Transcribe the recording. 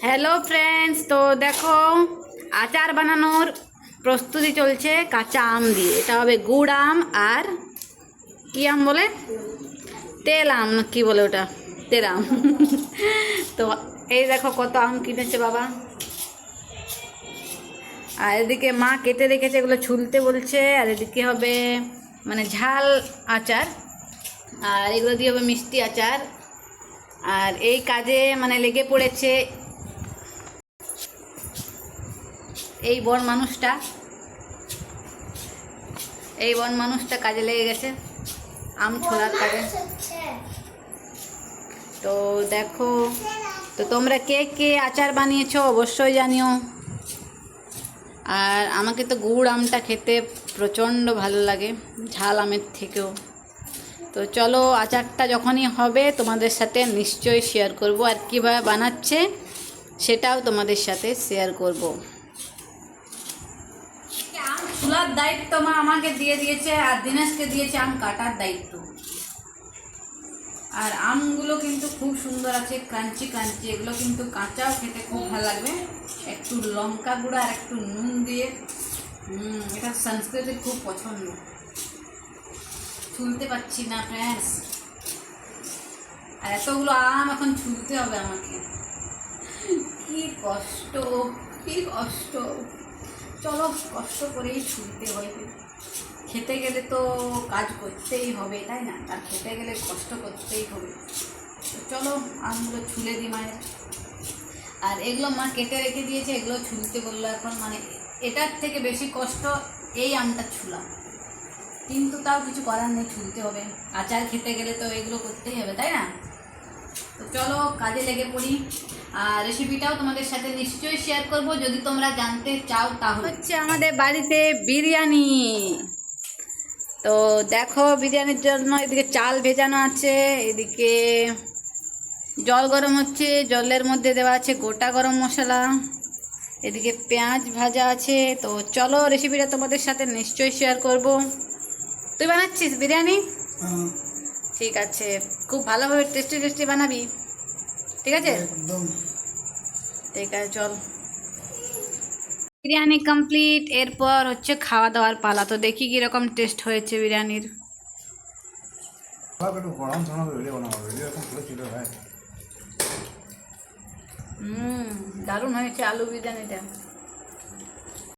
Hello friends তো দেখো, আচার বানানোর প্রস্তুতি চলছে কাঁচা আম দিয়ে। এটা হবে গুড় আম আর কি আম বলে? তেল আম কি বলে ওটা? তেল আম। তো এই দেখো কত আম কিনেছে বাবা। আর এদিকে মা কেটে রেখেছে, এগুলো ছুলতে বলছে। আর এদিকে হবে মানে ঝাল আচার। আর এগুলো দিয়ে হবে মিষ্টি আচার। আর এই কাজে মানে লেগে পড়েছে এই বন মানুষটা। এই বন মানুষটা কাজে লেগে গেছে, আম ছোলার কাজে। তো দেখো, তো তোমরা কে কে আচার বানিয়েছো অবশ্যই জানিও। আর আমাকে তো গুড় আমটা খেতে প্রচণ্ড ভালো লাগে, ঝাল আমের থেকেও। তো চলো আচারটা যখনই হবে তোমাদের সাথে নিশ্চয়ই শেয়ার করব আর কীভাবে বানাচ্ছে সেটাও তোমাদের সাথে শেয়ার করব। আম চুলার দায়িত্ব মা আমাকে দিয়ে দিয়েছে আর দিনেশকে দিয়েছে আম কাটার দায়িত্ব। আর আমগুলো কিন্তু খুব সুন্দর আছে, ক্রাঞ্চি ক্রাঞ্চি, এগুলো কিন্তু কাঁচাও খেতে খুব ভালো লাগবে। একটু লঙ্কা গুঁড়া আর একটু নুন দিয়ে। এটা সংস্কৃতি খুব পছন্দ। ছুলতে পারছি না ফ্রেন্ডস আর এতগুলো আম এখন ছুলতে হবে আমাকে। কি কষ্ট কি কষ্ট। চলো, কষ্ট করেই ছুলতে হয়। খেতে গেলে তো কাজ করতেই হবে, তাই না? আর খেতে গেলে কষ্ট করতেই হবে। তো চলো, আমগুলো ছুলে দিই মায়ের। আর এগুলো মা কেটে রেখে দিয়েছে, এগুলো ছুলতে বলল এখন। মানে এটার থেকে বেশি কষ্ট এই আমটা ছুলা কিন্তু তাও কিছু করার নেই ছুলতে হবে। আচার খেতে গেলে তো এগুলো করতেই হবে, তাই না? তো চলো, কাজে লেগে পড়ি। আর রেসিপিটাও তোমাদের সাথে নিশ্চয়ই শেয়ার করব। যদি তোমরা জানতে চাও তাহলে। হচ্ছে আমাদের বাড়িতে বিরিয়ানি। তো দেখো, বিরিয়ানির জন্য এদিকে চাল ভেজানো আছে, এদিকে জল গরম হচ্ছে, জলের মধ্যে দেওয়া আছে গোটা গরম মশলা, এদিকে পেঁয়াজ ভাজা আছে। তো চলো রেসিপিটা তোমাদের সাথে নিশ্চয়ই শেয়ার করব। তুই বানাচ্ছিস বিরিয়ানি? ঠিক আছে। খুব ভালোভাবে টেস্টি টেস্টি বানাবি। ঠিক আছে? একদম। ঠিক আছে চল। বিরিয়ানি কমপ্লিট এরপর হচ্ছে খাওয়া দাওয়ার পালা। তো দেখি কীরকম টেস্ট হয়েছে বিরিয়ানির। ভাই হুম দারুণ হয়েছে আলু বিরিয়ানিটা।